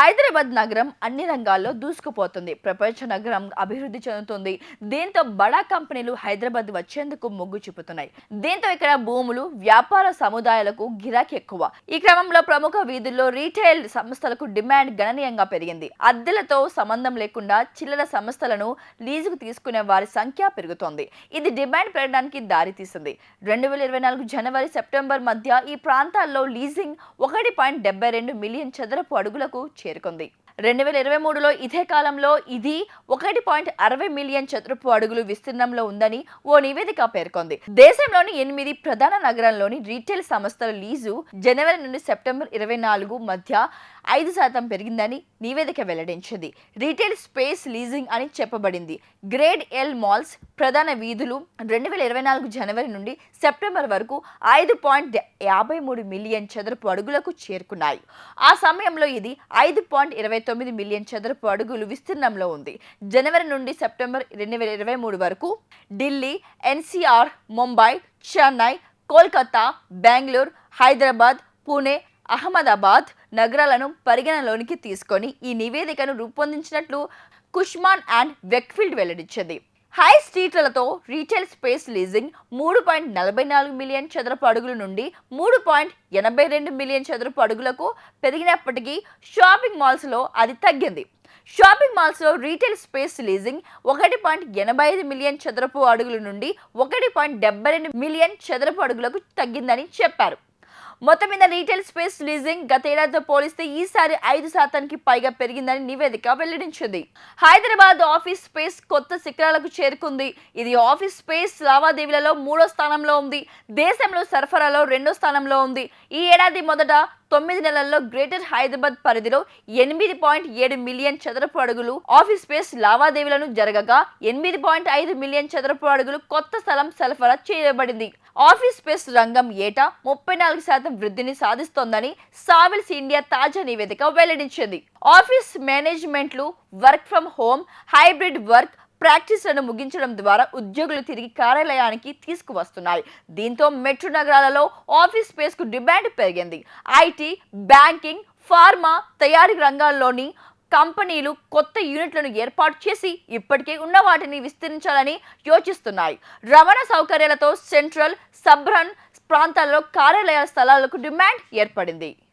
హైదరాబాద్ నగరం అన్ని రంగాల్లో దూసుకుపోతుంది. ప్రపంచ నగరం అభివృద్ధి చెందుతుంది. దీంతో బడా కంపెనీలు హైదరాబాద్ వచ్చేందుకు మొగ్గు చూపుతున్నాయి. దీంతో ఇక్కడ భూములు వ్యాపార సముదాయాలకు గిరాకీ ఎక్కువ. ఈ క్రమంలో ప్రముఖ వీధుల్లో రీటైల్ సంస్థలకు డిమాండ్ గణనీయంగా పెరిగింది. అద్దెలతో సంబంధం లేకుండా చిల్లర సంస్థలను లీజుకు తీసుకునే వారి సంఖ్య పెరుగుతోంది. ఇది డిమాండ్ పెరగడానికి దారితీసింది. రెండు వేల ఇరవై నాలుగు జనవరి సెప్టెంబర్ మధ్య ఈ ప్రాంతాల్లో లీజింగ్ ఒకటి పాయింట్ డెబ్బై రెండు మిలియన్ చదరపు అడుగులకు చేరుకుంది రెండు వేల ఇరవై మూడులో ఇదే కాలంలో ఇది ఒకటి పాయింట్ అరవై మిలియన్ చదరపు అడుగులు విస్తీర్ణంలో ఉందని ఓ నివేదిక పేర్కొంది. దేశంలోని ఎనిమిది ప్రధాన నగరంలోని రీటైల్ సంస్థల లీజు జనవరి నుండి సెప్టెంబర్ ఇరవై నాలుగు మధ్య ఐదు శాతం పెరిగిందని నివేదిక వెల్లడించింది. రీటైల్ స్పేస్ లీజింగ్ అని చెప్పబడింది. గ్రేడ్ ఎల్ మాల్స్ ప్రధాన వీధులు రెండు వేల ఇరవై నాలుగు జనవరి నుండి సెప్టెంబర్ వరకు ఐదు పాయింట్ యాభై మూడు మిలియన్ చదరపు అడుగులకు చేరుకున్నాయి. ఆ సమయంలో ఇది ఐదు పాయింట్ ఇరవై తొమ్మిది మిలియన్ చదరపు అడుగులు విస్తీర్ణంలో ఉంది. జనవరి నుండి సెప్టెంబర్ రెండు వేల ఇరవై మూడు వరకు ఢిల్లీ ఎన్సీఆర్ ముంబై చెన్నై కోల్కతా బెంగళూరు హైదరాబాద్ పూణే అహ్మదాబాద్ నగరాలను పరిగణలోనికి తీసుకొని ఈ నివేదికను రూపొందించినట్లు కుష్మాన్ అండ్ వెక్ఫీల్డ్ వెల్లడించింది. హై స్ట్రీట్లతో రీటైల్ స్పేస్ లీజింగ్ మూడు పాయింట్ నలభై నాలుగు మిలియన్ చదరపు అడుగుల నుండి మూడు పాయింట్ ఎనభై రెండు మిలియన్ చదరపు అడుగులకు పెరిగినప్పటికీ షాపింగ్ మాల్స్లో అది తగ్గింది. షాపింగ్ మాల్స్లో రీటైల్ స్పేస్ లీజింగ్ ఒకటి పాయింట్ ఎనభై ఐదు మిలియన్ చదరపు అడుగుల నుండి ఒకటి పాయింట్ డెబ్బై రెండు మిలియన్ చదరపు అడుగులకు తగ్గిందని చెప్పారు. మొత్తం మీద రీటైల్ స్పేస్ లీజింగ్ గతేడాదితో పోలిస్తే ఈసారి ఐదు శాతానికి పైగా పెరిగిందని నివేదిక వెల్లడించింది. హైదరాబాద్ ఆఫీస్ స్పేస్ కొత్త శిఖరాలకు చేరుకుంది. ఇది ఆఫీస్ స్పేస్ లావాదేవీలలో మూడో స్థానంలో ఉంది. దేశంలో సరఫరాలో రెండో స్థానంలో ఉంది. ఈ ఏడాది మొదట తొమ్మిది నెలల్లో గ్రేటర్ హైదరాబాద్ పరిధిలో ఎనిమిది పాయింట్ ఏడు మిలియన్ చదరపు అడుగులు ఆఫీస్ స్పేస్ లావాదేవీలను జరగగా ఎనిమిది పాయింట్ ఐదు మిలియన్ చదరపు అడుగులు కొత్త స్థలం సరఫరా చేయబడింది. ఆఫీస్ స్పేస్ రంగం ఏటా ముప్పై నాలుగు శాతం వృద్ధిని సాధిస్తోందని సావిల్స్ ఇండియా తాజా నివేదిక వెల్లడించింది. Office మేనేజ్మెంట్లు work from home hybrid work ప్రాక్టీస్లను ముగించడం ద్వారా ఉద్యోగులు తిరిగి కార్యాలయానికి తీసుకువస్తున్నాయి. దీంతో మెట్రో నగరాలలో ఆఫీస్ స్పేస్కు డిమాండ్ పెరిగింది. ఐటీ బ్యాంకింగ్ ఫార్మా తయారీ రంగాల్లోని కంపెనీలు కొత్త యూనిట్లను ఏర్పాటు చేసి ఇప్పటికే ఉన్న వాటిని విస్తరించాలని యోచిస్తున్నాయి. రవాణా సౌకర్యాలతో సెంట్రల్ సబ్రన్ ప్రాంతాల్లో కార్యాలయ స్థలాలకు డిమాండ్ ఏర్పడింది.